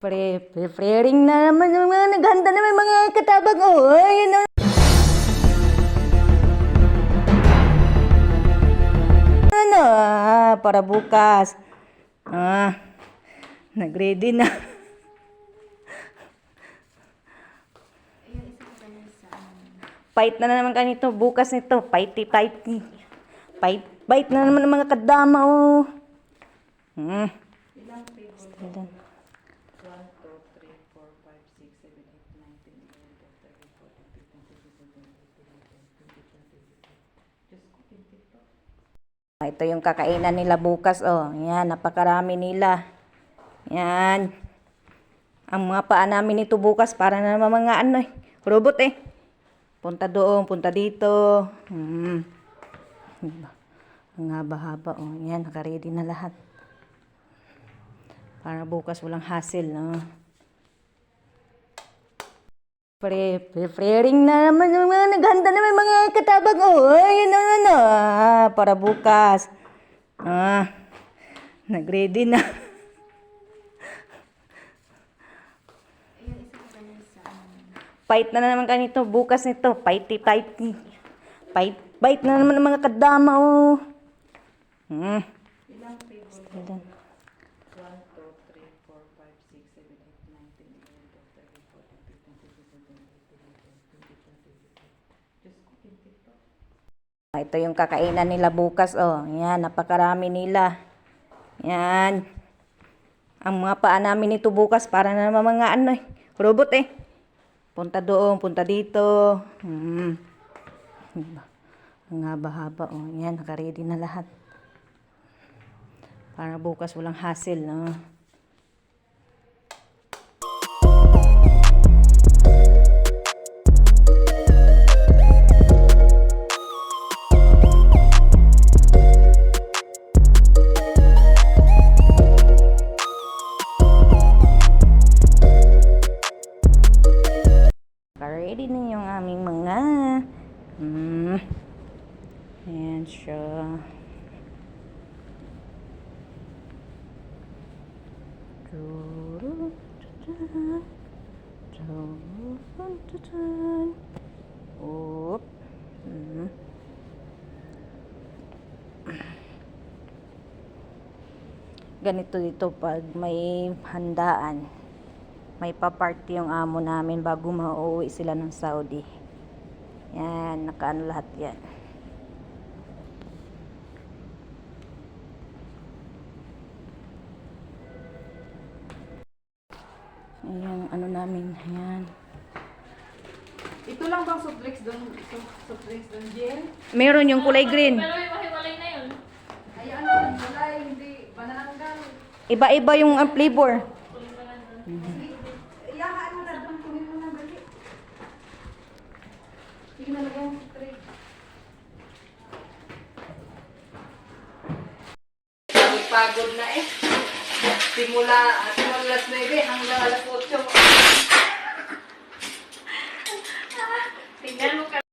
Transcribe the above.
Pre, preparing na naman yung mga naghanda naman mga katabang. Oh, ayun na. Ano, ah, para bukas. Ah, nag-ready na. Fight na naman kanito, bukas nito. Fighty, fighty. Fight, fight na naman ng mga kadama, oh. Hmm. Ilan? Ah, Ito yung kakainan nila bukas, oh. Yan, napakarami nila. Yan. Ang mga paa namin nito bukas, para na naman mga ano eh, robot eh. Punta doon, punta dito. Hmm. Ang haba-haba, oh. Yan, nakaready na lahat. Para bukas walang hassle, no? Pre, preparing na naman yung mga naghanda naman mga katabang. Oh, ayun na ano. Ah, para bukas. Ah, nag-ready na. Fight na naman kanito, bukas nito. Fighty, fighty. Fight, fight na naman ng mga kadama, oh. Hmm. Ilan? Ito yung kakainan nila bukas, oh. Yan, napakarami nila. Yan. Ang mga paa namin nito bukas, para na naman mga ano eh, robot eh. Punta doon, punta dito. Hmm. Ang haba-haba, oh. Yan, nakaready na lahat. Para bukas walang hassle, no? Ready na yung aming mga hmm. Ayan siya. Oop. Hmm. Ganito dito pag may handaan may pa-party yung amo namin bago mauwi sila ng Saudi. Yan, nakaano lahat yan. Ayan, ano namin, ayan. Ito lang bang soft drinks doon? Soft, drinks doon, Jill? Meron yung kulay green. Pero may mahiwalay na yun. Ay, ano, wala, hindi, banananggal. Iba-iba yung ang flavor. Iyakaan mo na doon, kunin mo na dali. Sige na tray. Pagod na eh. Simula, simula alas 9 hanggang alas 8. Tingnan mo ka